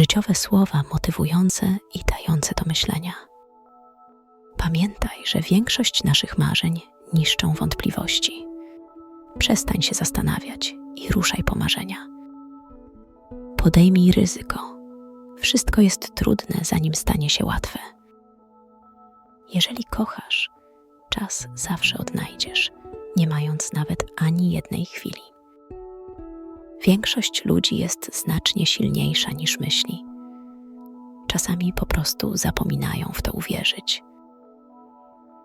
Życiowe słowa motywujące i dające do myślenia. Pamiętaj, że większość naszych marzeń niszczą wątpliwości. Przestań się zastanawiać i ruszaj po marzenia. Podejmij ryzyko. Wszystko jest trudne, zanim stanie się łatwe. Jeżeli kochasz, czas zawsze odnajdziesz, nie mając nawet ani jednej chwili. Większość ludzi jest znacznie silniejsza niż myśli. Czasami po prostu zapominają w to uwierzyć.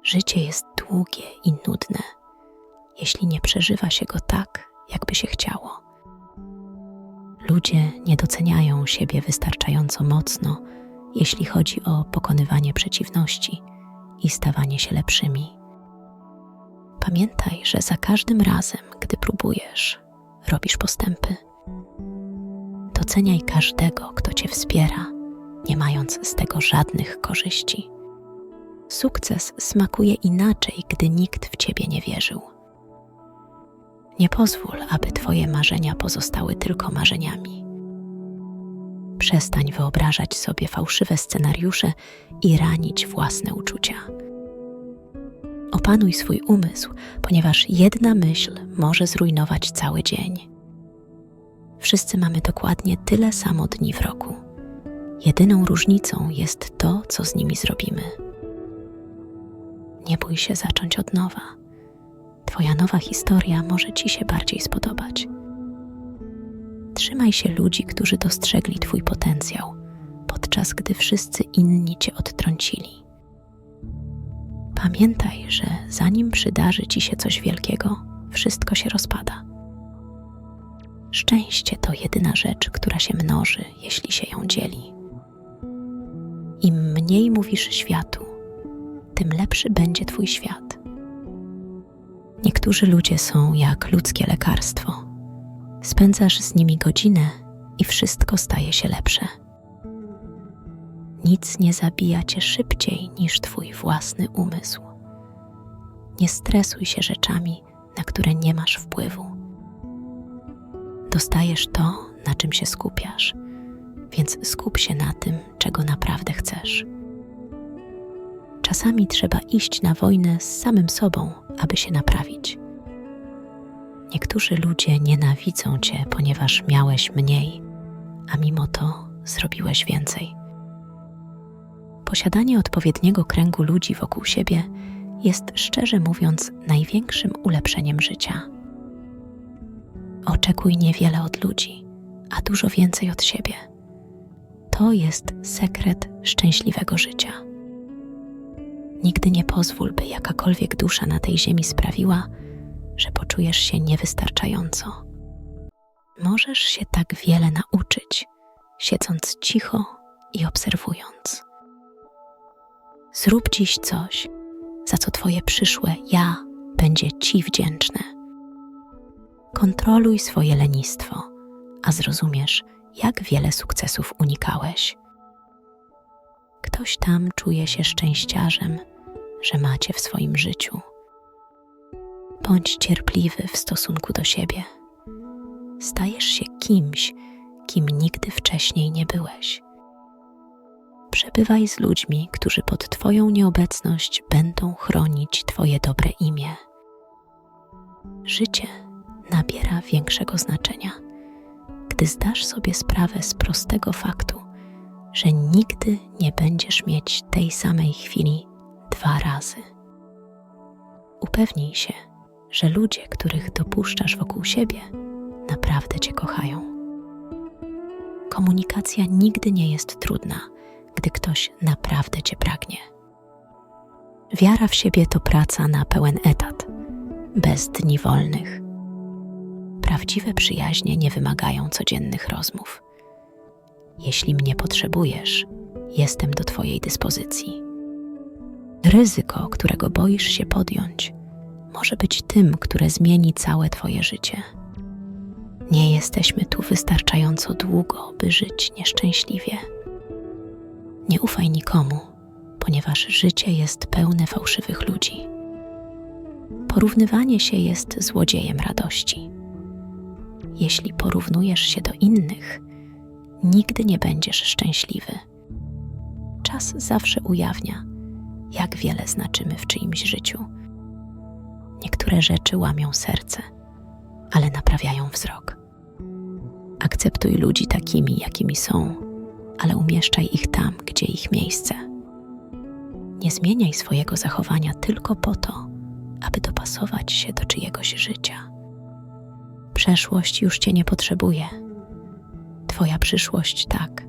Życie jest długie i nudne, jeśli nie przeżywa się go tak, jakby się chciało. Ludzie nie doceniają siebie wystarczająco mocno, jeśli chodzi o pokonywanie przeciwności i stawanie się lepszymi. Pamiętaj, że za każdym razem, gdy próbujesz, robisz postępy. Doceniaj każdego, kto cię wspiera, nie mając z tego żadnych korzyści. Sukces smakuje inaczej, gdy nikt w ciebie nie wierzył. Nie pozwól, aby Twoje marzenia pozostały tylko marzeniami. Przestań wyobrażać sobie fałszywe scenariusze i ranić własne uczucia. Opanuj swój umysł, ponieważ jedna myśl może zrujnować cały dzień. Wszyscy mamy dokładnie tyle samo dni w roku. Jedyną różnicą jest to, co z nimi zrobimy. Nie bój się zacząć od nowa. Twoja nowa historia może Ci się bardziej spodobać. Trzymaj się ludzi, którzy dostrzegli Twój potencjał, podczas gdy wszyscy inni Cię odtrącili. Pamiętaj, że zanim przydarzy Ci się coś wielkiego, wszystko się rozpada. Szczęście to jedyna rzecz, która się mnoży, jeśli się ją dzieli. Im mniej mówisz światu, tym lepszy będzie Twój świat. Niektórzy ludzie są jak ludzkie lekarstwo. Spędzasz z nimi godzinę i wszystko staje się lepsze. Nic nie zabija cię szybciej niż Twój własny umysł. Nie stresuj się rzeczami, na które nie masz wpływu. Dostajesz to, na czym się skupiasz, więc skup się na tym, czego naprawdę chcesz. Czasami trzeba iść na wojnę z samym sobą, aby się naprawić. Niektórzy ludzie nienawidzą cię, ponieważ miałeś mniej, a mimo to zrobiłeś więcej. Posiadanie odpowiedniego kręgu ludzi wokół siebie jest szczerze mówiąc największym ulepszeniem życia. Oczekuj niewiele od ludzi, a dużo więcej od siebie. To jest sekret szczęśliwego życia. Nigdy nie pozwól, by jakakolwiek dusza na tej ziemi sprawiła, że poczujesz się niewystarczająco. Możesz się tak wiele nauczyć, siedząc cicho i obserwując. Zrób dziś coś, za co Twoje przyszłe ja będzie Ci wdzięczne. Kontroluj swoje lenistwo, a zrozumiesz, jak wiele sukcesów unikałeś. Ktoś tam czuje się szczęściarzem, że macie w swoim życiu. Bądź cierpliwy w stosunku do siebie. Stajesz się kimś, kim nigdy wcześniej nie byłeś. Przebywaj z ludźmi, którzy pod Twoją nieobecność będą chronić Twoje dobre imię. Życie nabiera większego znaczenia, gdy zdasz sobie sprawę z prostego faktu, że nigdy nie będziesz mieć tej samej chwili dwa razy. Upewnij się, że ludzie, których dopuszczasz wokół siebie, naprawdę Cię kochają. Komunikacja nigdy nie jest trudna, gdy ktoś naprawdę Cię pragnie. Wiara w siebie to praca na pełen etat, bez dni wolnych. Prawdziwe przyjaźnie nie wymagają codziennych rozmów. Jeśli mnie potrzebujesz, jestem do Twojej dyspozycji. Ryzyko, którego boisz się podjąć, może być tym, które zmieni całe Twoje życie. Nie jesteśmy tu wystarczająco długo, by żyć nieszczęśliwie. Nie ufaj nikomu, ponieważ życie jest pełne fałszywych ludzi. Porównywanie się jest złodziejem radości. Jeśli porównujesz się do innych, nigdy nie będziesz szczęśliwy. Czas zawsze ujawnia, jak wiele znaczymy w czyimś życiu. Niektóre rzeczy łamią serce, ale naprawiają wzrok. Akceptuj ludzi takimi, jakimi są, ale umieszczaj ich tam, gdzie ich miejsce. Nie zmieniaj swojego zachowania tylko po to, aby dopasować się do czyjegoś życia. Przeszłość już cię nie potrzebuje. Twoja przyszłość tak.